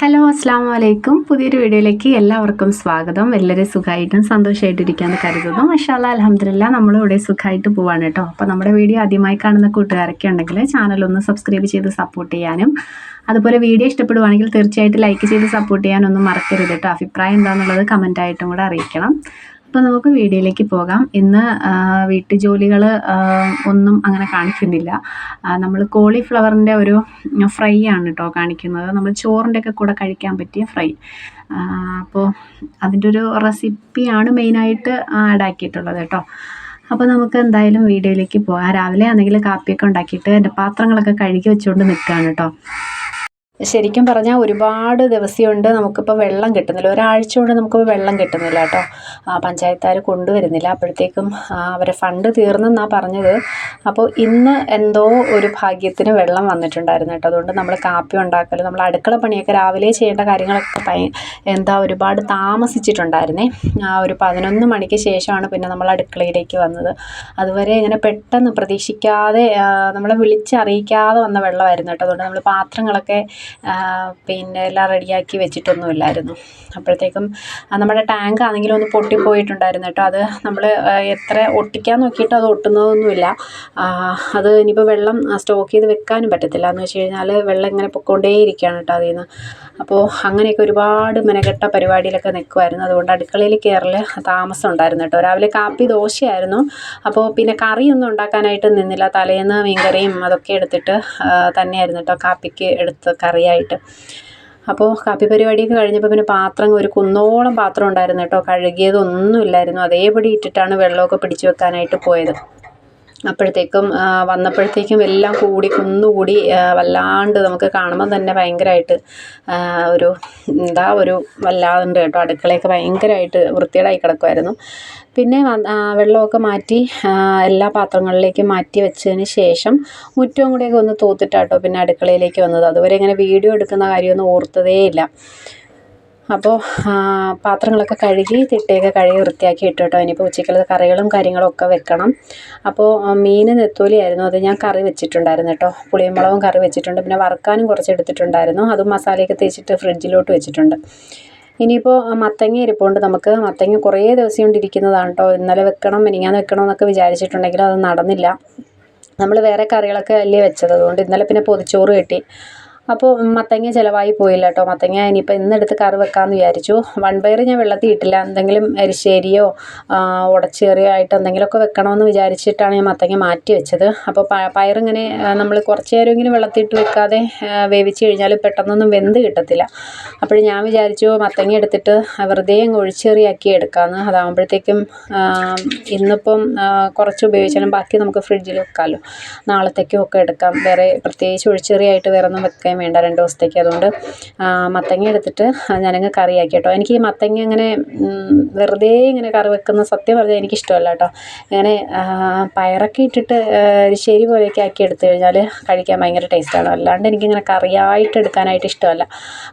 Hello അസ്സാം വലൈക്കും പുതിയൊരു വീഡിയോയിലേക്ക് എല്ലാവർക്കും സ്വാഗതം. എല്ലാവരും സുഖമായിട്ടും സന്തോഷമായിട്ടിരിക്കാന്ന് കരുതുന്നു. മഷാല അലഹമില്ല നമ്മളിവിടെ സുഖമായിട്ട് പോവാണ് കേട്ടോ. അപ്പോൾ നമ്മുടെ വീഡിയോ ആദ്യമായി കാണുന്ന കൂട്ടുകാരൊക്കെ ഉണ്ടെങ്കിൽ ചാനൽ ഒന്ന് സബ്സ്ക്രൈബ് ചെയ്ത് സപ്പോർട്ട് ചെയ്യാനും അതുപോലെ വീഡിയോ ഇഷ്ടപ്പെടുവാണെങ്കിൽ തീർച്ചയായിട്ടും ലൈക്ക് ചെയ്ത് സപ്പോർട്ട് ചെയ്യാനൊന്നും മറക്കരുത് കേട്ടോ. അഭിപ്രായം എന്താണെന്നുള്ളത് കമന്റായിട്ടും കൂടെ അറിയിക്കണം. അപ്പോൾ നമുക്ക് വീഡിയോയിലേക്ക് പോകാം. ഇന്ന് വീട്ടുജോലികൾ ഒന്നും അങ്ങനെ കാണിക്കുന്നില്ല. നമ്മൾ കോളിഫ്ലവറിന്റെ ഒരു ഫ്രൈ ആണ് കേട്ടോ കാണിക്കുന്നത്. നമ്മൾ ചോറിന്റെ ഒക്കെ കൂടെ കഴിക്കാൻ പറ്റിയ ഫ്രൈ. അപ്പോൾ അതിന്റെ ഒരു റെസിപ്പിയാണ് മെയിനായിട്ട് ആഡ് ആക്കിയിട്ടുള്ളത് കേട്ടോ അപ്പോൾ നമുക്ക് എന്തായാലും വീഡിയോയിലേക്ക് പോകാം. രാവിലെ ആണെങ്കിൽ കാപ്പിയൊക്കെ ഉണ്ടാക്കിയിട്ട് എന്റെ പാത്രങ്ങളൊക്കെ കഴുകി വെച്ചുകൊണ്ട് നിൽക്കുകയാണ് കേട്ടോ ശരിക്കും പറഞ്ഞാൽ ഒരുപാട് ദിവസമുണ്ട് നമുക്കിപ്പോൾ വെള്ളം കിട്ടുന്നില്ല. ഒരാഴ്ച കൊണ്ട് നമുക്ക് വെള്ളം കിട്ടുന്നില്ല കേട്ടോ പഞ്ചായത്താർ കൊണ്ടുവരുന്നില്ല. അപ്പോഴത്തേക്കും അവരെ ഫണ്ട് തീർന്നെന്നാണ് പറഞ്ഞത്. അപ്പോൾ ഇന്ന് എന്തോ ഒരു ഭാഗ്യത്തിന് വെള്ളം വന്നിട്ടുണ്ടായിരുന്നു കേട്ടോ അതുകൊണ്ട് നമ്മൾ കാപ്പി ഉണ്ടാക്കൽ നമ്മൾ അടുക്കള പണിയൊക്കെ രാവിലെ ചെയ്യേണ്ട കാര്യങ്ങളൊക്കെ എന്താ ഒരുപാട് താമസിച്ചിട്ടുണ്ടായിരുന്നേ. ആ ഒരു പതിനൊന്ന് മണിക്ക് ശേഷമാണ് പിന്നെ നമ്മൾ അടുക്കളയിലേക്ക് വന്നത്. അതുവരെ ഇങ്ങനെ പെട്ടെന്ന് പ്രതീക്ഷിക്കാതെ നമ്മളെ വിളിച്ചറിയിക്കാതെ വന്ന വെള്ളമായിരുന്നു കേട്ടോ അതുകൊണ്ട് നമ്മൾ പാത്രങ്ങളൊക്കെ പിന്നെ എല്ലാം റെഡിയാക്കി വെച്ചിട്ടൊന്നുമില്ലായിരുന്നു. അപ്പോഴത്തേക്കും നമ്മുടെ ടാങ്ക് ആണെങ്കിലും ഒന്ന് പൊട്ടിപ്പോയിട്ടുണ്ടായിരുന്നു കേട്ടോ. അത് നമ്മൾ എത്ര ഒട്ടിക്കാൻ നോക്കിയിട്ട് അത് ഒട്ടുന്നതൊന്നുമില്ല. അത് ഇനിയിപ്പോൾ വെള്ളം സ്റ്റോക്ക് ചെയ്ത് വെക്കാനും പറ്റത്തില്ല എന്ന് വെച്ച് കഴിഞ്ഞാൽ വെള്ളം ഇങ്ങനെ പൊക്കോണ്ടേയിരിക്കുകയാണ് കേട്ടോ അതിൽ നിന്ന് അപ്പോൾ അങ്ങനെയൊക്കെ ഒരുപാട് മെനക്കെട്ട പരിപാടിയിലൊക്കെ നിൽക്കുമായിരുന്നു അതുകൊണ്ട് അടുക്കളയിൽ കയറൽ താമസം ഉണ്ടായിരുന്നു കേട്ടോ. രാവിലെ കാപ്പി ദോശയായിരുന്നു. അപ്പോൾ പിന്നെ കറിയൊന്നും ഉണ്ടാക്കാനായിട്ട് നിന്നില്ല. തലേന്ന് മീൻകറിയും അതൊക്കെ എടുത്തിട്ട് തന്നെയായിരുന്നു കേട്ടോ കാപ്പിക്ക് എടുത്ത് കറിയായിട്ട്. അപ്പോൾ കാപ്പി പരിപാടിയൊക്കെ കഴിഞ്ഞപ്പോൾ പിന്നെ പാത്രം ഒരു കുന്നോളം പാത്രം ഉണ്ടായിരുന്നു കേട്ടോ. കഴുകിയതൊന്നും ഇല്ലായിരുന്നു അതേപടി ഇട്ടിട്ടാണ് വെള്ളമൊക്കെ പിടിച്ചു വെക്കാനായിട്ട് പോയത്. അപ്പോഴത്തേക്കും വന്നപ്പോഴത്തേക്കും എല്ലാം കൂടി കുന്നുകൂടി വല്ലാണ്ട് നമുക്ക് കാണുമ്പോൾ തന്നെ ഭയങ്കരമായിട്ട് ഒരു എന്താ ഒരു വല്ലാതുണ്ട് കേട്ടോ. അടുക്കളയൊക്കെ ഭയങ്കരമായിട്ട് വൃത്തികേടായി കിടക്കുമായിരുന്നു പിന്നെ വെള്ളമൊക്കെ മാറ്റി എല്ലാ പാത്രങ്ങളിലേക്കും മാറ്റി വെച്ചതിന് ശേഷം മുറ്റവും കൂടെയൊക്കെ ഒന്ന് തൂത്തിട്ടാട്ടോ പിന്നെ അടുക്കളയിലേക്ക് വന്നത്. അതുവരെ ഇങ്ങനെ വീഡിയോ എടുക്കുന്ന കാര്യമൊന്നും ഓർത്തതേയില്ല. അപ്പോൾ പാത്രങ്ങളൊക്കെ കഴുകി തിട്ടയൊക്കെ കഴുകി വൃത്തിയാക്കി ഇട്ടു കേട്ടോ ഇനിയിപ്പോൾ ഉച്ചയ്ക്കുള്ള കറികളും കാര്യങ്ങളൊക്കെ വെക്കണം. അപ്പോൾ മീൻ നെത്തോലിയായിരുന്നു. അത് ഞാൻ കറി വെച്ചിട്ടുണ്ടായിരുന്നു കേട്ടോ. പുളിയും മുളകും കറി വെച്ചിട്ടുണ്ട്. പിന്നെ വറുക്കാനും കുറച്ച് എടുത്തിട്ടുണ്ടായിരുന്നു. അതും മസാലയൊക്കെ തേച്ചിട്ട് ഫ്രിഡ്ജിലോട്ട് വെച്ചിട്ടുണ്ട്. ഇനിയിപ്പോൾ മത്തങ്ങ ഇരിപ്പുണ്ട് നമുക്ക് മത്തങ്ങ കുറേ ദിവസം കൊണ്ടിരിക്കുന്നതാണ് കേട്ടോ. ഇന്നലെ വെക്കണം മിനിങ്ങാന്ന് വെക്കണം എന്നൊക്കെ വിചാരിച്ചിട്ടുണ്ടെങ്കിലും അത് നടന്നില്ല. നമ്മൾ വേറെ കറികളൊക്കെ അല്ലേ വെച്ചത്. അതുകൊണ്ട് ഇന്നലെ പിന്നെ പൊതിച്ചോറ് കിട്ടി. അപ്പോൾ മത്തങ്ങ ചിലവായി പോയില്ല കേട്ടോ മത്തങ്ങ ഇനിയിപ്പോൾ ഇന്നെടുത്ത് കറി വെക്കാമെന്ന് വിചാരിച്ചു. വൺപയർ ഞാൻ വെള്ളത്തിൽ ഇട്ടില്ല. എന്തെങ്കിലും എരിശ്ശേരിയോ ഉടച്ചേറിയോ ആയിട്ട് എന്തെങ്കിലുമൊക്കെ വെക്കണമെന്ന് വിചാരിച്ചിട്ടാണ് ഞാൻ മത്തങ്ങ മാറ്റി വെച്ചത്. അപ്പോൾ പയറിങ്ങനെ നമ്മൾ കുറച്ച് നേരം ഇങ്ങനെ വെള്ളത്തിട്ട് വെക്കാതെ വേവിച്ച് കഴിഞ്ഞാൽ പെട്ടെന്നൊന്നും വെന്ത് കിട്ടത്തില്ല. അപ്പോൾ ഞാൻ വിചാരിച്ചു മത്തങ്ങ എടുത്തിട്ട് വെറുതെ അങ്ങ് ഒഴിച്ചേറിയാക്കി എടുക്കാമെന്ന് അതാകുമ്പോഴത്തേക്കും ഇന്നിപ്പം കുറച്ച് ഉപയോഗിച്ചാലും ബാക്കി നമുക്ക് ഫ്രിഡ്ജിൽ വെക്കാമല്ലോ നാളത്തേക്കും ഒക്കെ എടുക്കാം. വേറെ പ്രത്യേകിച്ച് ഒഴിച്ചേറിയായിട്ട് വേറെ ഒന്നും വെക്കാൻ വേണ്ട രണ്ട് ദിവസത്തേക്ക്. അതുകൊണ്ട് മത്തങ്ങ എടുത്തിട്ട് ഞാനങ്ങ് കറിയാക്കി കേട്ടോ എനിക്ക് ഈ മത്തങ്ങ ഇങ്ങനെ വെറുതെ ഇങ്ങനെ കറി വെക്കുന്ന സത്യം പറഞ്ഞാൽ എനിക്കിഷ്ടമല്ല കേട്ടോ. ഇങ്ങനെ പയറൊക്കെ ഇട്ടിട്ട് ശരി പോലെയൊക്കെ ആക്കി എടുത്തു കഴിഞ്ഞാൽ കഴിക്കാൻ ഭയങ്കര ടേസ്റ്റാണ് അല്ലാണ്ട് എനിക്കിങ്ങനെ കറിയായിട്ട് എടുക്കാനായിട്ട് ഇഷ്ടമല്ല.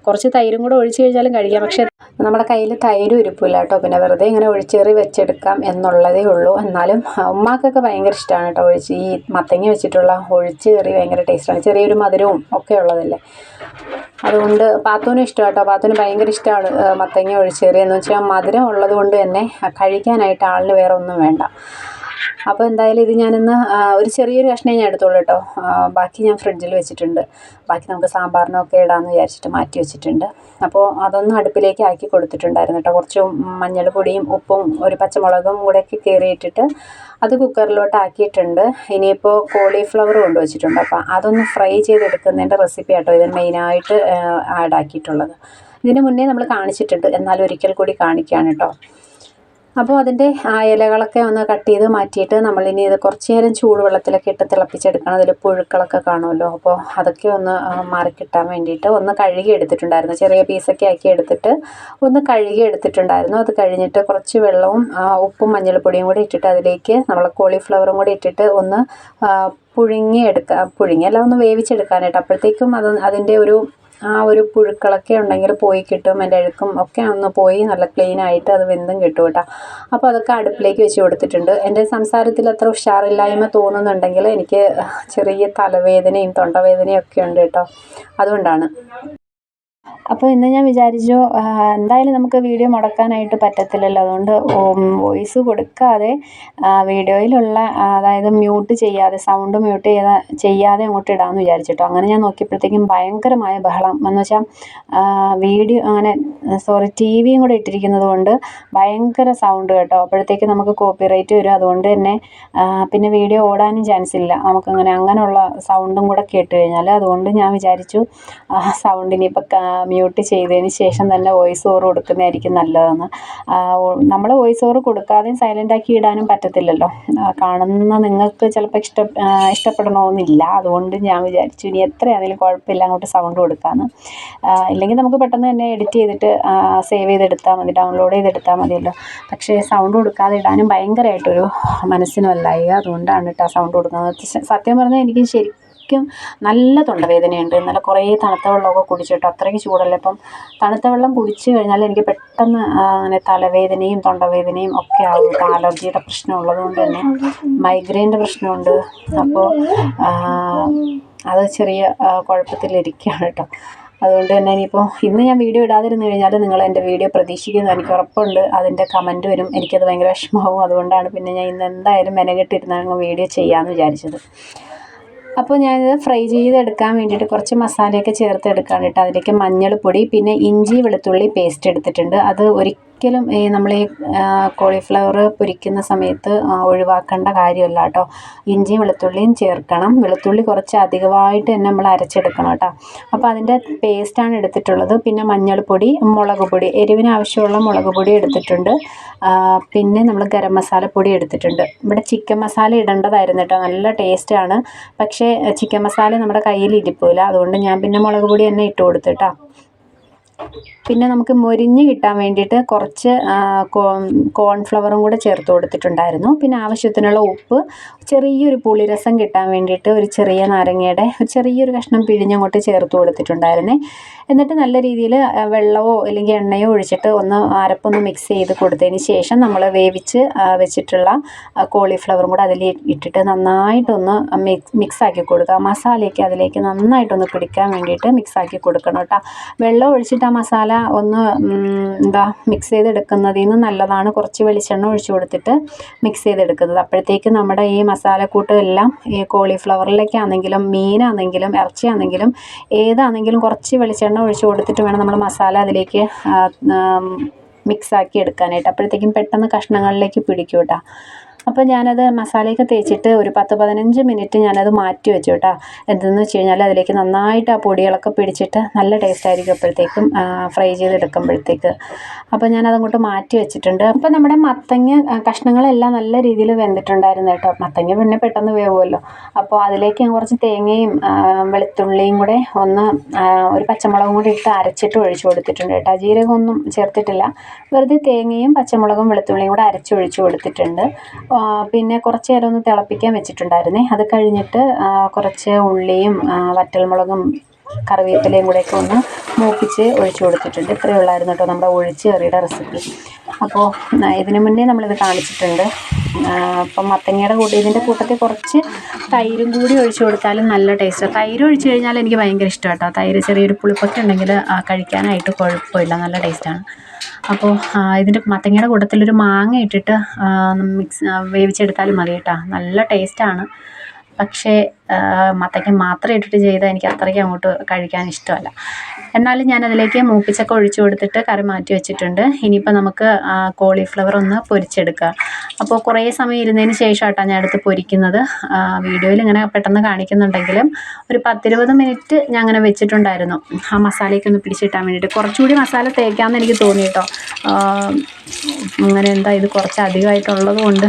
കുറച്ച് തൈരും കൂടെ ഒഴിച്ച് കഴിഞ്ഞാലും കഴിക്കാം. പക്ഷേ നമ്മുടെ കയ്യിൽ തൈരും ഇരിപ്പില്ല കേട്ടോ. പിന്നെ വെറുതെ ഇങ്ങനെ ഒഴിച്ചേറി വെച്ചെടുക്കാം എന്നുള്ളതേ ഉള്ളൂ. എന്നാലും ഉമ്മാക്കൊക്കെ ഭയങ്കര ഇഷ്ടമാണ് കേട്ടോ ഒഴിച്ച്. ഈ മത്തങ്ങ വെച്ചിട്ടുള്ള ഒഴിച്ച് കറി ഭയങ്കര ടേസ്റ്റാണ് ചെറിയൊരു മധുരവും ഒക്കെ ഉള്ളതല്ലേ. അതുകൊണ്ട് പാത്തൂനും ഇഷ്ടമാണ് കേട്ടോ. പാത്തൂന് ഭയങ്കര ഇഷ്ടമാണ് മത്തങ്ങ ഒഴിച്ചേറി. എന്ന് വെച്ചാൽ മധുരം ഉള്ളത് കൊണ്ട് തന്നെ കഴിക്കാനായിട്ട് ആളിന് വേറെ ഒന്നും വേണ്ട. അപ്പോൾ എന്തായാലും ഇത് ഞാനിന്ന് ഒരു ചെറിയൊരു കഷ്ണം ഞാൻ എടുത്തോളൂ കേട്ടോ. ബാക്കി ഞാൻ ഫ്രിഡ്ജിൽ വെച്ചിട്ടുണ്ട്. ബാക്കി നമുക്ക് സാമ്പാറിനൊക്കെ ഇടാമെന്ന് വിചാരിച്ചിട്ട് മാറ്റി വെച്ചിട്ടുണ്ട്. അപ്പോൾ അതൊന്ന് അടുപ്പിലേക്ക് ആക്കി കൊടുത്തിട്ടുണ്ടായിരുന്നു കേട്ടോ. കുറച്ച് മഞ്ഞൾപ്പൊടിയും ഉപ്പും ഒരു പച്ചമുളകും കൂടെ ഒക്കെ കയറിയിട്ടിട്ട് അത് കുക്കറിലോട്ട് ആക്കിയിട്ടുണ്ട്. ഇനിയിപ്പോൾ കോളിഫ്ലവർ കൊണ്ടുവച്ചിട്ടുണ്ട്. അപ്പോൾ അതൊന്ന് ഫ്രൈ ചെയ്തെടുക്കുന്നതിന്റെ റെസിപ്പി കേട്ടോ ഇതിന് മെയിനായിട്ട് ആഡ് ആക്കിയിട്ടുള്ളത്. ഇതിന് മുന്നേ നമ്മൾ കാണിച്ചിട്ടുണ്ട്. എന്നാലും ഒരിക്കൽ കൂടി കാണിക്കുകയാണ് കേട്ടോ. അപ്പോൾ അതിന്റെ ആ ഇലകളൊക്കെ ഒന്ന് കട്ട് ചെയ്ത് മാറ്റിയിട്ട് നമ്മളിനി ഇത് കുറച്ച് നേരം ചൂടുവെള്ളത്തിലൊക്കെ ഇട്ട് തിളപ്പിച്ചെടുക്കണം. അതിൽ പുഴുക്കളൊക്കെ കാണുമല്ലോ. അപ്പോൾ അതൊക്കെ ഒന്ന് മാറി കിട്ടാൻ വേണ്ടിയിട്ട് ഒന്ന് കഴുകി എടുത്തിട്ടുണ്ടായിരുന്നു. ചെറിയ പീസൊക്കെ ആക്കി എടുത്തിട്ട് ഒന്ന് കഴുകി എടുത്തിട്ടുണ്ടായിരുന്നു. അത് കഴിഞ്ഞിട്ട് കുറച്ച് വെള്ളവും ഉപ്പും മഞ്ഞൾപ്പൊടിയും കൂടി ഇട്ടിട്ട് അതിലേക്ക് നമ്മൾ കോളിഫ്ലവറും കൂടി ഇട്ടിട്ട് ഒന്ന് പുഴുങ്ങി എടുക്കുക പുഴുങ്ങി അല്ല ഒന്ന് വേവിച്ചെടുക്കാനായിട്ട്. അപ്പോഴത്തേക്കും അത് അതിന്റെ ഒരു ആ ഒരു പുഴുക്കളൊക്കെ ഉണ്ടെങ്കിൽ പോയി കിട്ടും എന്റെ അഴുക്കും ഒക്കെ ഒന്ന് പോയി നല്ല ക്ലീൻ ആയിട്ട് അത് വെന്തും കിട്ടും കേട്ടോ. അപ്പോൾ അതൊക്കെ അടുപ്പിലേക്ക് വെച്ച് കൊടുത്തിട്ടുണ്ട്. എന്റെ സംസാരത്തിൽ അത്ര ഉഷാറില്ലായ്മ തോന്നുന്നുണ്ടെങ്കിൽ എനിക്ക് ചെറിയ തലവേദനയും തൊണ്ടവേദനയും ഒക്കെ ഉണ്ട് കേട്ടോ. അതുകൊണ്ടാണ്. അപ്പോൾ ഇന്ന് ഞാൻ വിചാരിച്ചു എന്തായാലും നമുക്ക് വീഡിയോ മുടക്കാനായിട്ട് പറ്റത്തില്ലല്ലോ. അതുകൊണ്ട് വോയിസ് കൊടുക്കാതെ വീഡിയോയിലുള്ള അതായത് മ്യൂട്ട് ചെയ്യാതെ സൗണ്ട് മ്യൂട്ട് ചെയ്ത ചെയ്യാതെ അങ്ങോട്ട് ഇടാമെന്ന് വിചാരിച്ചിട്ടോ. അങ്ങനെ ഞാൻ നോക്കിയപ്പോഴത്തേക്കും ഭയങ്കരമായ ബഹളം. എന്ന് വെച്ചാൽ വീഡിയോ അങ്ങനെ സോറി ടി വിയും കൂടെ ഇട്ടിരിക്കുന്നത് കൊണ്ട് ഭയങ്കര സൗണ്ട് കേട്ടോ. അപ്പോഴത്തേക്ക് നമുക്ക് കോപ്പിറൈറ്റ് വരും. അതുകൊണ്ട് തന്നെ പിന്നെ വീഡിയോ ഓടാനും ചാൻസ് ഇല്ല. നമുക്കങ്ങനെ അങ്ങനെയുള്ള സൗണ്ടും കൂടെ കേട്ട് കഴിഞ്ഞാൽ അതുകൊണ്ട് ഞാൻ വിചാരിച്ചു സൗണ്ട് ഇനിയിപ്പോൾ മ്യൂട്ട് ചെയ്തതിന് ശേഷം തന്നെ വോയിസ് ഓവർ കൊടുക്കുന്നതായിരിക്കും നല്ലതെന്ന്. നമ്മൾ വോയിസ് ഓവർ കൊടുക്കാതെയും സൈലന്റ് ആക്കി ഇടാനും പറ്റത്തില്ലല്ലോ. കാണുന്ന നിങ്ങൾക്ക് ചിലപ്പോൾ ഇഷ്ട ഇഷ്ടപ്പെടണമെന്നില്ല അതുകൊണ്ട് ഞാൻ വിചാരിച്ചു ഇനി എത്രയാണെങ്കിലും കുഴപ്പമില്ല അങ്ങോട്ട് സൗണ്ട് കൊടുക്കാമെന്ന് ഇല്ലെങ്കിൽ നമുക്ക് പെട്ടെന്ന് തന്നെ എഡിറ്റ് ചെയ്തിട്ട് സേവ് ചെയ്തെടുത്താൽ മതി ഡൗൺലോഡ് ചെയ്തെടുത്താൽ മതിയല്ലോ. പക്ഷേ സൗണ്ട് കൊടുക്കാതെ ഇടാനും ഭയങ്കരമായിട്ടൊരു മനസ്സിന് വല്ലായിക. അതുകൊണ്ടാണ് കേട്ടോ സൗണ്ട് കൊടുക്കുന്നത്. സത്യം പറഞ്ഞാൽ എനിക്ക് ശരിക്കും നല്ല തൊണ്ടവേദനയുണ്ട്. ഇന്നലെ കുറേ തണുത്ത വെള്ളമൊക്കെ കുടിച്ചിട്ട് അത്രയ്ക്ക് ചൂടല്ലേ. അപ്പം തണുത്ത വെള്ളം കുടിച്ച് കഴിഞ്ഞാൽ എനിക്ക് പെട്ടെന്ന് അങ്ങനെ തലവേദനയും തൊണ്ടവേദനയും ഒക്കെ ആവും. അലർജിയുടെ പ്രശ്നം ഉള്ളതുകൊണ്ട് തന്നെ മൈഗ്രെയിന്റെ പ്രശ്നമുണ്ട്. അപ്പോൾ അത് ചെറിയ കുഴപ്പത്തിലിരിക്കുകയാണ് കേട്ടോ. അതുകൊണ്ട് തന്നെ ഇനിയിപ്പോൾ ഇന്ന് ഞാൻ വീഡിയോ ഇടാതിരുന്നു കഴിഞ്ഞാൽ നിങ്ങൾ എന്റെ വീഡിയോ പ്രതീക്ഷിക്കുന്നു. എനിക്ക് ഉറപ്പുണ്ട്. അതിന്റെ കമന്റ് വരും. എനിക്കത് ഭയങ്കര വിഷമമാവും. അതുകൊണ്ടാണ് പിന്നെ ഞാൻ ഇന്ന് എന്തായാലും മെനകെട്ടിരുന്നാണ് വീഡിയോ ചെയ്യാമെന്ന് വിചാരിച്ചത്. അപ്പോൾ ഞാനിത് ഫ്രൈ ചെയ്തെടുക്കാൻ വേണ്ടിയിട്ട് കുറച്ച് മസാലയൊക്കെ ചേർത്ത് എടുക്കാൻ കേട്ടോ. അതിലേക്ക് മഞ്ഞൾപ്പൊടി പിന്നെ ഇഞ്ചി വെളുത്തുള്ളി പേസ്റ്റ് എടുത്തിട്ടുണ്ട്. അത് ഒരിക്കലും ഈ നമ്മൾ ഈ കോളിഫ്ലവർ പൊരിക്കുന്ന സമയത്ത് ഒഴിവാക്കേണ്ട കാര്യമല്ല കേട്ടോ. ഇഞ്ചിയും വെളുത്തുള്ളിയും ചേർക്കണം. വെളുത്തുള്ളി കുറച്ച് അധികമായിട്ട് തന്നെ നമ്മൾ അരച്ചെടുക്കണം കേട്ടോ. അപ്പോൾ അതിന്റെ പേസ്റ്റാണ് എടുത്തിട്ടുള്ളത്. പിന്നെ മഞ്ഞൾപ്പൊടി മുളക് പൊടി എരിവിന് ആവശ്യമുള്ള മുളക് പൊടി എടുത്തിട്ടുണ്ട്. പിന്നെ നമ്മൾ ഗരം മസാല പൊടി എടുത്തിട്ടുണ്ട്. ഇവിടെ ചിക്കൻ മസാല ഇടേണ്ടതായിരുന്നു കേട്ടോ. നല്ല ടേസ്റ്റാണ് പക്ഷേ ചിക്കൻ മസാല നമ്മുടെ കയ്യിൽ ഇരിപ്പില്ല അതുകൊണ്ട് ഞാൻ പിന്നെ മുളക് പൊടി തന്നെ ഇട്ട് കൊടുത്തു കേട്ടോ. പിന്നെ നമുക്ക് മൊരിഞ്ഞ് കിട്ടാൻ വേണ്ടിയിട്ട് കുറച്ച് കോൺ കോൺഫ്ലവറും കൂടെ ചേർത്ത് കൊടുത്തിട്ടുണ്ടായിരുന്നു. പിന്നെ ആവശ്യത്തിനുള്ള ഉപ്പ് ചെറിയൊരു പുളിരസം കിട്ടാൻ വേണ്ടിയിട്ട് ഒരു ചെറിയ നാരങ്ങയുടെ ഒരു ചെറിയൊരു കഷ്ണം പിഴിഞ്ഞങ്ങോട്ട് ചേർത്ത് കൊടുത്തിട്ടുണ്ടായിരുന്നേ. എന്നിട്ട് നല്ല രീതിയിൽ വെള്ളമോ അല്ലെങ്കിൽ എണ്ണയോ ഒഴിച്ചിട്ട് ഒന്ന് അരപ്പൊന്ന് മിക്സ് ചെയ്ത് കൊടുത്തതിന് ശേഷം നമ്മൾ വേവിച്ച് വെച്ചിട്ടുള്ള കോളിഫ്ലവറും കൂടെ അതിൽ ഇട്ടിട്ട് നന്നായിട്ടൊന്ന് മിക്സ് ആക്കി കൊടുക്കുക. മസാലയൊക്കെ അതിലേക്ക് നന്നായിട്ടൊന്ന് പിടിക്കാൻ വേണ്ടിയിട്ട് മിക്സ് ആക്കി കൊടുക്കണം കേട്ടോ. വെള്ളം ഒഴിച്ചിട്ട് ആ മസാല ഒന്ന് എന്താ മിക്സ് ചെയ്തെടുക്കുന്നതിൽ നിന്ന് നല്ലതാണ്. കുറച്ച് വെളിച്ചെണ്ണ ഒഴിച്ചു കൊടുത്തിട്ട് മിക്സ് ചെയ്തെടുക്കുന്നത്. അപ്പോഴത്തേക്ക് നമ്മുടെ ഈ മസാലക്കൂട്ട് എല്ലാം ഈ കോളിഫ്ലവറിലേക്ക് ആണെങ്കിലും മീനാണെങ്കിലും ഇറച്ചിയാണെങ്കിലും ഏതാണെങ്കിലും കുറച്ച് വെളിച്ചെണ്ണ ഒഴിച്ചു കൊടുത്തിട്ട് വേണം നമ്മൾ മസാല അതിലേക്ക് മിക്സാക്കി എടുക്കാനായിട്ട്. അപ്പോഴത്തേക്കും പെട്ടെന്ന് കഷ്ണങ്ങളിലേക്ക് പിടിക്കും കേട്ടോ. അപ്പോൾ ഞാനത് മസാലയൊക്കെ തേച്ചിട്ട് ഒരു പത്ത് പതിനഞ്ച് മിനിറ്റ് ഞാനത് മാറ്റി വെച്ചു കേട്ടോ. എന്തെന്ന് വെച്ച് കഴിഞ്ഞാൽ അതിലേക്ക് നന്നായിട്ട് ആ പൊടികളൊക്കെ പിടിച്ചിട്ട് നല്ല ടേസ്റ്റ് ആയിരിക്കും അപ്പോഴത്തേക്കും ഫ്രൈ ചെയ്തെടുക്കുമ്പോഴത്തേക്ക്. അപ്പോൾ ഞാനതങ്ങോട്ട് മാറ്റി വെച്ചിട്ടുണ്ട്. അപ്പോൾ നമ്മുടെ മത്തങ്ങ കഷ്ണങ്ങളെല്ലാം നല്ല രീതിയിൽ വെന്തിട്ടുണ്ടായിരുന്നു കേട്ടോ. മത്തങ്ങ പിന്നെ പെട്ടെന്ന് വേവുമല്ലോ. അപ്പോൾ അതിലേക്ക് ഞാൻ കുറച്ച് തേങ്ങയും വെളുത്തുള്ളിയും കൂടെ ഒന്ന് ഒരു പച്ചമുളകും കൂടി ഇട്ട് അരച്ചിട്ട് ഒഴിച്ചു കൊടുത്തിട്ടുണ്ട് കേട്ടോ. ജീരകമൊന്നും ചേർത്തിട്ടില്ല. വെറുതെ തേങ്ങയും പച്ചമുളകും വെളുത്തുള്ളിയും കൂടെ അരച്ചൊഴിച്ചു കൊടുത്തിട്ടുണ്ട്. പിന്നെ കുറച്ച് നേരം ഒന്ന് തിളപ്പിക്കാൻ വെച്ചിട്ടുണ്ടായിരുന്നേ. അത് കഴിഞ്ഞിട്ട് കുറച്ച് ഉള്ളിയും വറ്റൽമുളകും കറിവേപ്പിലയും കൂടെയൊക്കെ ഒന്ന് മൂപ്പിച്ച് ഒഴിച്ചു കൊടുത്തിട്ടുണ്ട്. ഇത്രയേ ഉള്ളായിരുന്നു കേട്ടോ നമ്മുടെ ഒഴിച്ച് കറിയുടെ റെസിപ്പി. അപ്പോൾ ഇതിനു മുന്നേ നമ്മളിത് കാണിച്ചിട്ടുണ്ട്. അപ്പം മത്തങ്ങയുടെ കൂടെ ഇതിന്റെ കൂട്ടത്തിൽ കുറച്ച് തൈരും കൂടി ഒഴിച്ചു കൊടുത്താലും നല്ല ടേസ്റ്റ്. തൈര് ഒഴിച്ചു കഴിഞ്ഞാൽ എനിക്ക് ഭയങ്കര ഇഷ്ടമാണ് കേട്ടോ. തൈര് ചെറിയൊരു പുളിപ്പൊക്കെ ഉണ്ടെങ്കിൽ കഴിക്കാനായിട്ട് കുഴപ്പമില്ല. നല്ല ടേസ്റ്റാണ്. അപ്പോൾ ഇതിന്റെ മത്തങ്ങയുടെ കൂട്ടത്തിലൊരു മാങ്ങ ഇട്ടിട്ട് മിക്സ് വേവിച്ചെടുത്താലും മതി കേട്ടോ. നല്ല ടേസ്റ്റാണ് പക്ഷേ മത്തങ്ങ മാത്രം ഇട്ടിട്ട് ചെയ്താൽ എനിക്ക് അത്രയ്ക്ക് അങ്ങോട്ട് കഴിക്കാൻ ഇഷ്ടമല്ല. എന്നാലും ഞാൻ അതിലേക്ക് മൂപ്പിച്ചൊക്കെ ഒഴിച്ചു കൊടുത്തിട്ട് കറി മാറ്റി വെച്ചിട്ടുണ്ട്. ഇനിയിപ്പോൾ നമുക്ക് കോളിഫ്ലവർ ഒന്ന് പൊരിച്ചെടുക്കുക അപ്പോൾ കുറേ സമയം ഇരുന്നതിന് ശേഷം കേട്ടോ ഞാൻ എടുത്ത് പൊരിക്കുന്നത്. വീഡിയോയിൽ ഇങ്ങനെ പെട്ടെന്ന് കാണിക്കുന്നുണ്ടെങ്കിലും ഒരു പത്തിരുപത് മിനിറ്റ് ഞാൻ അങ്ങനെ വെച്ചിട്ടുണ്ടായിരുന്നു. ആ മസാലയൊക്കെ ഒന്ന് പിടിച്ചിട്ടാൻ വേണ്ടിയിട്ട്. കുറച്ചുകൂടി മസാല തേക്കാമെന്ന് എനിക്ക് തോന്നി കേട്ടോ അങ്ങനെ എന്താ ഇത് കുറച്ച് അധികമായിട്ടുള്ളത് കൊണ്ട്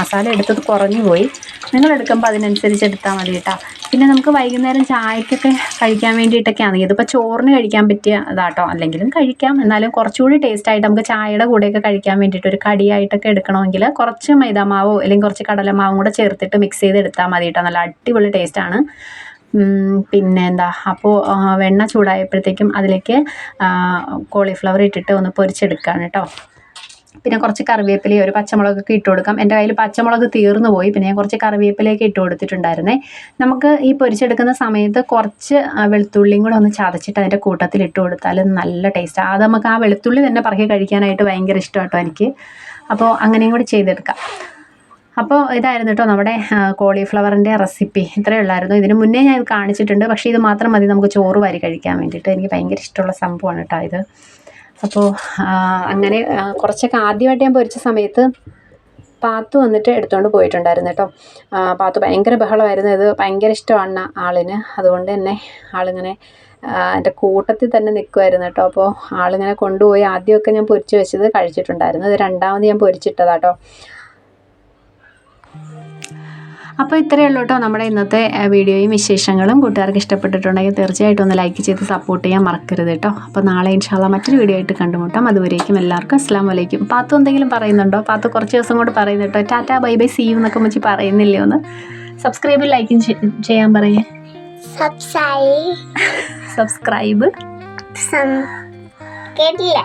മസാല എടുത്തത് കുറഞ്ഞു പോയി നിങ്ങൾ എടുക്കുമ്പോൾ അതിനനുസരിച്ച് എടുത്താൽ മതി കേട്ടോ. പിന്നെ നമുക്ക് വൈകുന്നേരം ചായക്കൊക്കെ കഴിക്കാൻ വേണ്ടിയിട്ടൊക്കെ ഇതിപ്പോൾ ചോറിന് കഴിക്കാൻ പറ്റിയ ഇതാട്ടോ. അല്ലെങ്കിലും കഴിക്കാം. എന്നാലും കുറച്ചുകൂടി ടേസ്റ്റ് ആയിട്ട് നമുക്ക് ചായയുടെ കൂടെയൊക്കെ കഴിക്കാൻ വേണ്ടിയിട്ട് ഒരു കടിയായിട്ടൊക്കെ എടുക്കണമെങ്കിൽ കുറച്ച് മൈദാമാവോ അല്ലെങ്കിൽ കുറച്ച് കടലമാവും കൂടെ ചേർത്തിട്ട് മിക്സ് ചെയ്ത് എടുത്താൽ മതി കേട്ടോ. നല്ല അടിപൊളി ടേസ്റ്റാണ് പിന്നെ എന്താ? അപ്പോൾ വെണ്ണ ചൂടായപ്പോഴത്തേക്കും അതിലേക്ക് കോളിഫ്ലവർ ഇട്ടിട്ട് ഒന്ന് പൊരിച്ചെടുക്കുകയാണ് കേട്ടോ. പിന്നെ കുറച്ച് കറിവേപ്പിലയും ഒരു പച്ചമുളകൊക്കെ ഇട്ട് കൊടുക്കാം. എന്റെ കയ്യിൽ പച്ചമുളക് തീർന്നു പോയി. പിന്നെ ഞാൻ കുറച്ച് കറിവേപ്പിലയൊക്കെ ഇട്ട് കൊടുത്തിട്ടുണ്ടായിരുന്നേ. നമുക്ക് ഈ പൊരിച്ചെടുക്കുന്ന സമയത്ത് കുറച്ച് വെളുത്തുള്ളിയും കൂടെ ഒന്ന് ചതച്ചിട്ട് അതിന്റെ കൂട്ടത്തിൽ ഇട്ട് കൊടുത്താൽ നല്ല ടേസ്റ്റ്. അത് നമുക്ക് ആ വെളുത്തുള്ളി തന്നെ പറക്കി കഴിക്കാനായിട്ട് ഭയങ്കര ഇഷ്ടമാട്ടോ എനിക്ക്. അപ്പോൾ അങ്ങനെയും കൂടി ചെയ്തെടുക്കാം. അപ്പോൾ ഇതായിരുന്നു കേട്ടോ നമ്മുടെ കോളിഫ്ലവറിന്റെ റെസിപ്പി. ഇത്രയേ ഉള്ളായിരുന്നു. ഇതിന് മുന്നേ ഞാൻ ഇത് കാണിച്ചിട്ടുണ്ട്. പക്ഷേ ഇത് മാത്രം മതി നമുക്ക് ചോറ് വാരി കഴിക്കാൻ വേണ്ടിയിട്ട്. എനിക്ക് ഭയങ്കര ഇഷ്ടമുള്ള സംഭവമാണ് കേട്ടോ ഇത്. അപ്പോൾ അങ്ങനെ കുറച്ചൊക്കെ ആദ്യമായിട്ട് ഞാൻ പൊരിച്ച സമയത്ത് പാത്ത് വന്നിട്ട് എടുത്തുകൊണ്ട് പോയിട്ടുണ്ടായിരുന്നു കേട്ടോ. പാത്ത് ഭയങ്കര ബഹളമായിരുന്നു. ഇത് ഭയങ്കര ഇഷ്ടമാണ് ആളിന്. അതുകൊണ്ട് തന്നെ ആളിങ്ങനെ എന്റെ കൂട്ടത്തിൽ തന്നെ നിൽക്കുമായിരുന്നു കേട്ടോ. അപ്പോൾ ആളിങ്ങനെ കൊണ്ടുപോയി ആദ്യമൊക്കെ ഞാൻ പൊരിച്ച് വെച്ചത് കഴിച്ചിട്ടുണ്ടായിരുന്നു. ഇത് രണ്ടാമത് ഞാൻ പൊരിച്ചിട്ടതാട്ടോ അപ്പോൾ ഇത്രയേ ഉള്ളൂ കേട്ടോ നമ്മുടെ ഇന്നത്തെ വീഡിയോയും വിശേഷങ്ങളും. കൂട്ടുകാർക്ക് ഇഷ്ടപ്പെട്ടിട്ടുണ്ടെങ്കിൽ തീർച്ചയായിട്ടും ഒന്ന് ലൈക്ക് ചെയ്ത് സപ്പോർട്ട് ചെയ്യാൻ മറക്കരുത് കേട്ടോ. അപ്പോൾ നാളെ ഇൻഷാല്ല മറ്റൊരു വീഡിയോ ആയിട്ട് കണ്ടുമുട്ടാം. അതുവരേക്കും എല്ലാവർക്കും അസ്സാം വലൈക്കും പാത്തു എന്തെങ്കിലും പറയുന്നുണ്ടോ? പാത്തു കുറച്ച് ദിവസം കൊണ്ട് പറയുന്നു കേട്ടോ. Tata bye bye see you എന്നൊക്കെ വെച്ച് പറയുന്നില്ലേ ഒന്ന്? സബ്സ്ക്രൈബ് ലൈക്കും ചെയ്യാൻ പറയേ സബ്സ്ക്രൈബ് സബ്സ്ക്രൈബ് കേട്ടില്ല?